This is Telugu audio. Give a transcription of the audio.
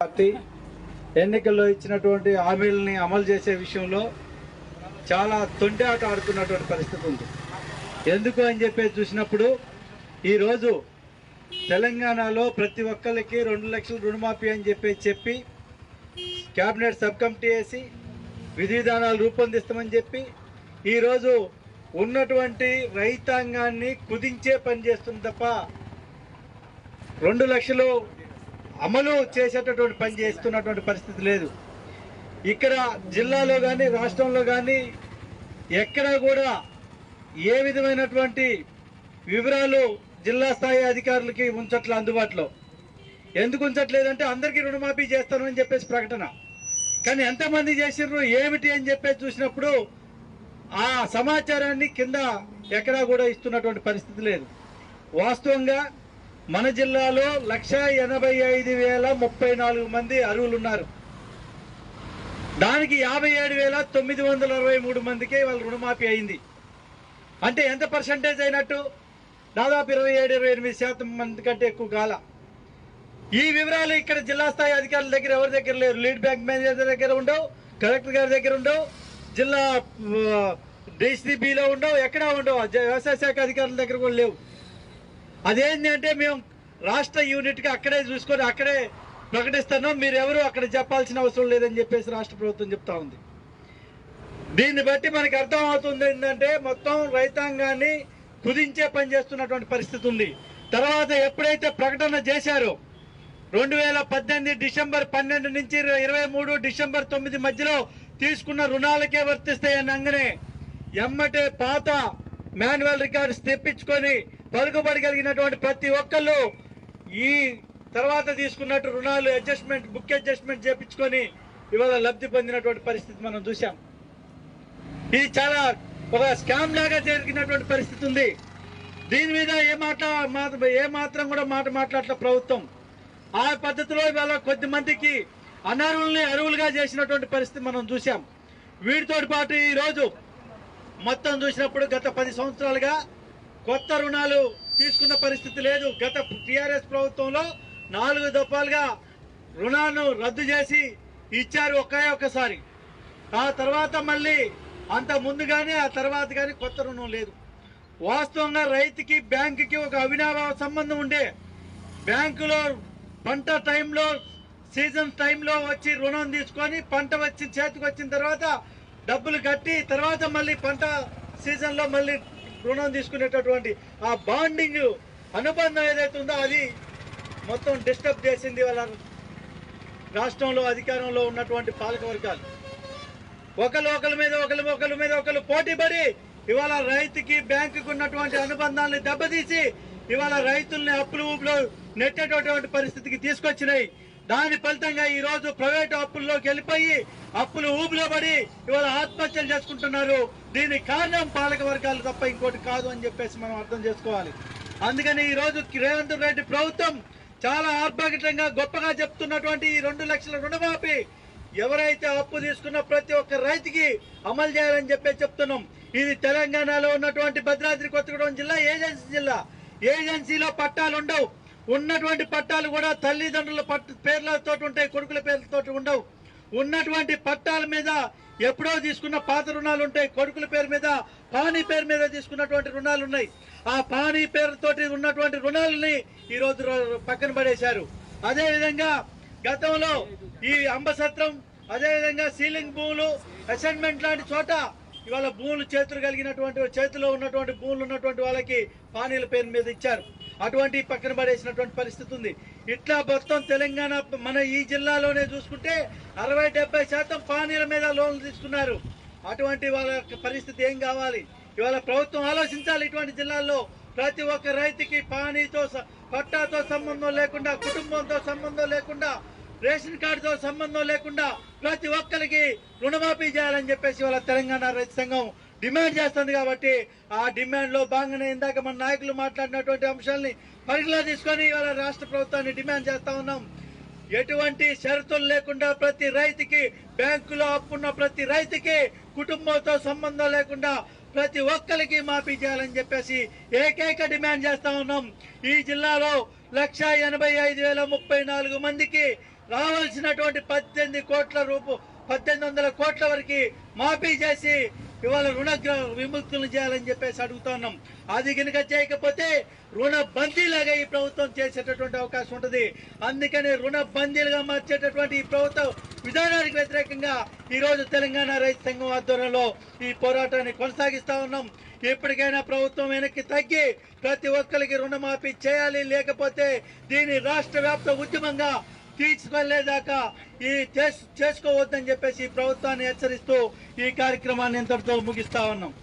పార్టీ ఎన్నికల్లో ఇచ్చినటువంటి హామీలని అమలు చేసే విషయంలో చాలా తొండి ఆట ఆడుతున్నటువంటి పరిస్థితి ఉంది. ఎందుకు అని చెప్పి చూసినప్పుడు ఈరోజు తెలంగాణలో ప్రతి ఒక్కరికి రెండు లక్షలు రుణమాఫీ అని చెప్పి చెప్పి క్యాబినెట్ సబ్ కమిటీ వేసి విధి విధానాలు రూపొందిస్తామని చెప్పి ఈరోజు ఉన్నటువంటి రైతాంగాన్ని కుదించే పని చేస్తుంది తప్ప రెండు లక్షలు అమలు చేసేటటువంటి పని చేస్తున్నటువంటి పరిస్థితి లేదు. ఇక్కడ జిల్లాలో కానీ రాష్ట్రంలో కానీ ఎక్కడ కూడా ఏ విధమైనటువంటి వివరాలు జిల్లా స్థాయి అధికారులకి ఉంచట్లే అందుబాటులో. ఎందుకు ఉంచట్లేదంటే అందరికీ రుణమాఫీ చేస్తాను అని చెప్పేసి ప్రకటన. కానీ ఎంతమంది చేసిర్రు ఏమిటి అని చెప్పేసి చూసినప్పుడు ఆ సమాచారాన్ని కింద ఎక్కడా కూడా ఇస్తున్నటువంటి పరిస్థితి లేదు. వాస్తవంగా మన జిల్లాలో లక్ష ఎనభై ఐదు వేల ముప్పై నాలుగు మంది అరువులు ఉన్నారు దానికి యాభై ఏడు వేల తొమ్మిది వందల అరవై మూడు మందికి వాళ్ళ రుణమాఫీ అయింది. అంటే ఎంత పర్సంటేజ్ అయినట్టు? దాదాపు ఇరవై ఏడు ఇరవై ఎనిమిది శాతం మంది కంటే ఎక్కువ కాల. ఈ వివరాలు ఇక్కడ జిల్లా స్థాయి అధికారుల దగ్గర ఎవరి దగ్గర లేరు? లీడ్ బ్యాంక్ మేనేజర్ దగ్గర ఉండవు కలెక్టర్ గారి దగ్గర ఉండవు జిల్లా డిసిబిలో ఉండవు ఎక్కడా ఉండవు. వ్యవసాయ శాఖ అధికారుల దగ్గర కూడా లేవు. అదేంటి అంటే మేము రాష్ట్ర యూనిట్కి అక్కడే చూసుకొని అక్కడే ప్రకటిస్తున్నాం. మీరెవరు అక్కడ చెప్పాల్సిన అవసరం లేదని చెప్పేసి రాష్ట్ర ప్రభుత్వం చెప్తా ఉంది. దీన్ని బట్టి మనకు అర్థం అవుతుంది ఏంటంటే మొత్తం రైతాంగాన్ని కుదించే పని చేస్తున్నటువంటి పరిస్థితి ఉంది. తర్వాత ఎప్పుడైతే ప్రకటన చేశారో రెండు వేల పద్దెనిమిది డిసెంబర్ పన్నెండు నుంచి ఇరవై మూడు డిసెంబర్ తొమ్మిది మధ్యలో తీసుకున్న రుణాలకే వర్తిస్తాయి అనగానే ఎమ్మటే పాత మాన్యువల్ రికార్డ్స్ తెప్పించుకొని పలుకుబడి కలిగినటువంటి ప్రతి ఒక్కళ్ళు ఈ తర్వాత తీసుకున్నట్టు రుణాలు అడ్జస్ట్మెంట్ బుక్ అడ్జస్ట్మెంట్ చేపించుకొని ఇవాళ లబ్ధి పొందినటువంటి పరిస్థితి మనం చూసాం ఇది చాలా ఒక స్కామ్ లాగా జరిగినటువంటి పరిస్థితి ఉంది. దీని మీద ఏ మాట ఏ మాత్రం కూడా మాట మాట్లాడలే ప్రభుత్వం. ఆ పద్ధతిలో ఇవాళ కొద్ది మందికి అనర్హుల్ని అరువులుగా చేసినటువంటి పరిస్థితి మనం చూసాం వీటితో పాటు ఈరోజు మొత్తం చూసినప్పుడు గత పది సంవత్సరాలుగా కొత్త రుణాలు తీసుకున్న పరిస్థితి లేదు. గత టిఆర్ఎస్ ప్రభుత్వంలో నాలుగు దఫాలుగా రుణాలను రద్దు చేసి ఇచ్చారు ఒకే ఒక్కసారి. ఆ తర్వాత మళ్ళీ అంత ముందు కానీ ఆ తర్వాత కానీ కొత్త రుణం లేదు. వాస్తవంగా రైతుకి బ్యాంకుకి ఒక అవినాభావ సంబంధం ఉండే. బ్యాంకులో పంట టైంలో సీజన్ టైంలో వచ్చి రుణం తీసుకొని పంట వచ్చి చేతికి వచ్చిన తర్వాత డబ్బులు కట్టి తర్వాత మళ్ళీ పంట సీజన్లో మళ్ళీ రుణం తీసుకునేటటువంటి ఆ బాండింగ్ అనుబంధం ఏదైతే ఉందో అది మొత్తం డిస్టర్బ్ చేసింది వాళ్ళ రాష్ట్రంలో అధికారంలో ఉన్నటువంటి పాలక వర్గాలు. ఒకరు ఒకరి మీద ఒకరి ఒకరి మీద ఒకరు పోటీ పడి ఇవాళ రైతుకి బ్యాంకుకి ఉన్నటువంటి అనుబంధాన్ని దెబ్బతీసి ఇవాళ రైతుల్ని అప్పులు ఊపులు నెట్టేటటువంటి పరిస్థితికి తీసుకొచ్చినాయి. దాని ఫలితంగా ఈ రోజు ప్రైవేట్ అప్పుల్లోకి వెళ్ళిపోయి అప్పులు ఊపిలో పడి ఇవాళ ఆత్మహత్యలు చేసుకుంటున్నారు. దీని కారణం పాలక వర్గాలు తప్ప ఇంకోటి కాదు అని చెప్పేసి మనం అర్థం చేసుకోవాలి. అందుకని ఈ రోజు రేవంత్ రెడ్డి ప్రభుత్వం చాలా ఆర్భాటితంగా గొప్పగా చెప్తున్నటువంటి ఈ రెండు లక్షల రుణమాఫీ ఎవరైతే అప్పు తీసుకున్న ప్రతి ఒక్క రైతుకి అమలు చేయాలని చెప్పి చెప్తున్నాం. ఇది తెలంగాణలో ఉన్నటువంటి భద్రాద్రి కొత్తగూడెం జిల్లా ఏజెన్సీ జిల్లా. ఏజెన్సీలో పట్టాలు ఉండవు ఉన్నటువంటి పట్టాలు కూడా తల్లిదండ్రుల పట్ పేర్లతో ఉంటాయి కొడుకుల పేర్లతో ఉండవు. ఉన్నటువంటి పట్టాల మీద ఎప్పుడో తీసుకున్న పాత రుణాలు ఉంటాయి కొడుకుల పేరు మీద పానీ పేరు మీద తీసుకున్నటువంటి రుణాలు ఉన్నాయి. ఆ పానీ పేరుతోటి ఉన్నటువంటి రుణాలని ఈ రోజు పక్కన పడేశారు. అదే విధంగా గతంలో ఈ అంబసత్రం అదేవిధంగా సీలింగ్ భూములు అసైన్మెంట్ లాంటి చోట ఇవాళ భూములు చేతులు కలిగినటువంటి చేతిలో ఉన్నటువంటి భూములు ఉన్నటువంటి వాళ్ళకి పానీల పేరు మీద ఇచ్చారు. అటువంటి పక్కన పడేసినటువంటి పరిస్థితి ఉంది. ఇట్లా మొత్తం తెలంగాణ మన ఈ జిల్లాలోనే చూసుకుంటే అరవై డెబ్బై శాతం పానీల మీద లోన్లు తీసుకున్నారు. అటువంటి వాళ్ళ యొక్క పరిస్థితి ఏం కావాలి? ఇవాళ ప్రభుత్వం ఆలోచించాలి ఇటువంటి జిల్లాల్లో. ప్రతి ఒక్క రైతుకి పానీతో పట్టాతో సంబంధం లేకుండా కుటుంబంతో సంబంధం లేకుండా రేషన్ కార్డుతో సంబంధం లేకుండా ప్రతి ఒక్కరికి రుణమాఫీ చేయాలని చెప్పేసి వాళ్ళ తెలంగాణ రైతు సంఘం డిమాండ్ చేస్తుంది కాబట్టి ఆ డిమాండ్లో భాగంగానే ఇందాక మన నాయకులు మాట్లాడినటువంటి అంశాలని పరిగణలో తీసుకొని ఇవాళ రాష్ట్ర ప్రభుత్వాన్ని డిమాండ్ చేస్తా ఉన్నాం. ఎటువంటి షరతులు లేకుండా ప్రతి రైతుకి బ్యాంకులో అప్పున్న ప్రతి రైతుకి కుటుంబంతో సంబంధం లేకుండా ప్రతి ఒక్కరికి మాఫీ చేయాలని చెప్పేసి ఏకైక డిమాండ్ చేస్తా ఉన్నాం. ఈ జిల్లాలో లక్ష ఎనభై ఐదు వేల ముప్పై నాలుగు మందికి రావాల్సినటువంటి పద్దెనిమిది కోట్ల రూపు పద్దెనిమిది వందల కోట్ల వరకు మాఫీ చేసి ఇవాళ రుణ విముక్తులు చేయాలని చెప్పేసి అడుగుతున్నాం అది కనుక చేయకపోతే రుణ బందీలాగా ఈ ప్రభుత్వం చేసేటటువంటి అవకాశం ఉంటుంది. అందుకని రుణ బందీలుగా మార్చేటటువంటి ఈ ప్రభుత్వం విధానానికి వ్యతిరేకంగా ఈరోజు తెలంగాణ రైతు సంఘం ఆధ్వర్యంలో ఈ పోరాటాన్ని కొనసాగిస్తా ఉన్నాం. ఎప్పటికైనా ప్రభుత్వం వెనక్కి తగ్గి ప్రతి ఒక్కరికి రుణమాఫీ చేయాలి లేకపోతే దీన్ని రాష్ట్ర వ్యాప్త ఉద్యమంగా తీసుకెళ్ళేదాకా ఈ చేస్- చేసుకోవద్దని చెప్పేసి ప్రభుత్వాన్ని హెచ్చరిస్తూ ఈ కార్యక్రమాన్ని ఇంతటితో ముగిస్తా ఉన్నాం.